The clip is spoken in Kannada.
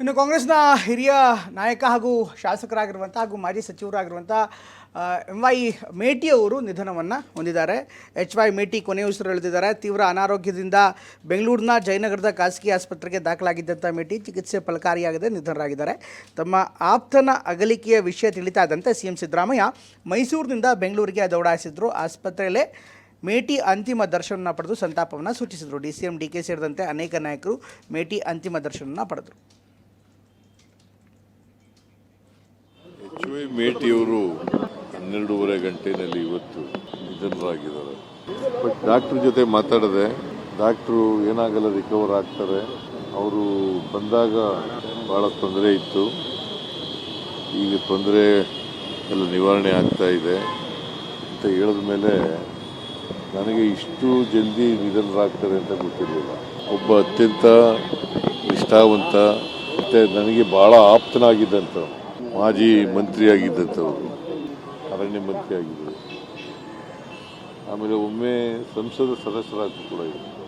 ಇನ್ನು ಕಾಂಗ್ರೆಸ್ನ ಹಿರಿಯ ನಾಯಕ ಹಾಗೂ ಶಾಸಕರಾಗಿರುವಂಥ ಹಾಗೂ ಮಾಜಿ ಸಚಿವರಾಗಿರುವಂಥ ಎಂ ವೈ ಮೇಟಿ ಅವರು ನಿಧನವನ್ನು ಹೊಂದಿದ್ದಾರೆ. ಎಚ್ ವೈ ಮೇಟಿ ಕೊನೆಯ ಉಸಿರೆಳೆದಿದ್ದಾರೆ ತೀವ್ರ ಅನಾರೋಗ್ಯದಿಂದ ಬೆಂಗಳೂರಿನ ಜಯನಗರದ ಖಾಸಗಿ ಆಸ್ಪತ್ರೆಗೆ ದಾಖಲಾಗಿದ್ದಂಥ ಮೇಟಿ ಚಿಕಿತ್ಸೆ ಫಲಕಾರಿಯಾಗದೆ ನಿಧನರಾಗಿದ್ದಾರೆ. ತಮ್ಮ ಆಪ್ತನ ಅಗಲಿಕೆಯ ವಿಷಯ ತಿಳಿತಾದಂತೆ ಸಿ ಎಂ ಸಿದ್ದರಾಮಯ್ಯ ಮೈಸೂರಿನಿಂದ ಬೆಂಗಳೂರಿಗೆ ದೌಡಾಯಿಸಿದ್ರು. ಆಸ್ಪತ್ರೆಯಲ್ಲೇ ಮೇಟಿ ಅಂತಿಮ ದರ್ಶನವನ್ನು ಪಡೆದು ಸಂತಾಪವನ್ನು ಸೂಚಿಸಿದರು. D C M, D K ಸೇರಿದಂತೆ ಅನೇಕ ನಾಯಕರು ಮೇಟಿ ಅಂತಿಮ ದರ್ಶನವನ್ನು ಪಡೆದರು ಎಚ್ ವೈ ಮೇಟಿಯವರು ಹನ್ನೆರಡೂವರೆ ಗಂಟೆನಲ್ಲಿ ಇವತ್ತು ನಿಧನರಾಗಿದ್ದಾರೆ. ಬಟ್ ಡಾಕ್ಟ್ರ್ ಜೊತೆ ಮಾತಾಡಿದೆ ಡಾಕ್ಟ್ರು ಏನಾಗಲ್ಲ ರಿಕವರ್ ಆಗ್ತಾರೆ. ಅವರು ಬಂದಾಗ ಭಾಳ ತೊಂದರೆ ಇತ್ತು. ಈಗ ತೊಂದರೆ ಎಲ್ಲ ನಿವಾರಣೆ ಆಗ್ತಾ ಇದೆ ಅಂತ ಹೇಳಿದ ಮೇಲೆ ನನಗೆ ಇಷ್ಟು ಜಲ್ದಿ ನಿಧನರಾಗ್ತಾರೆ ಅಂತ ಗೊತ್ತಿರಲಿಲ್ಲ. ಒಬ್ಬ ಅತ್ಯಂತ ನಿಷ್ಠಾವಂತ ಮತ್ತು ನನಗೆ ಭಾಳ ಆಪ್ತನಾಗಿದ್ದಂಥವ್ರು ಮಾಜಿ ಮಂತ್ರಿಯಾಗಿದ್ದಂಥವರು ಅರಣ್ಯ ಮಂತ್ರಿ ಆಗಿದ್ದರು ಆಮೇಲೆ ಒಮ್ಮೆ ಸಂಸದ ಸದಸ್ಯರಾಗಿ ಕೂಡ ಇದ್ದರು.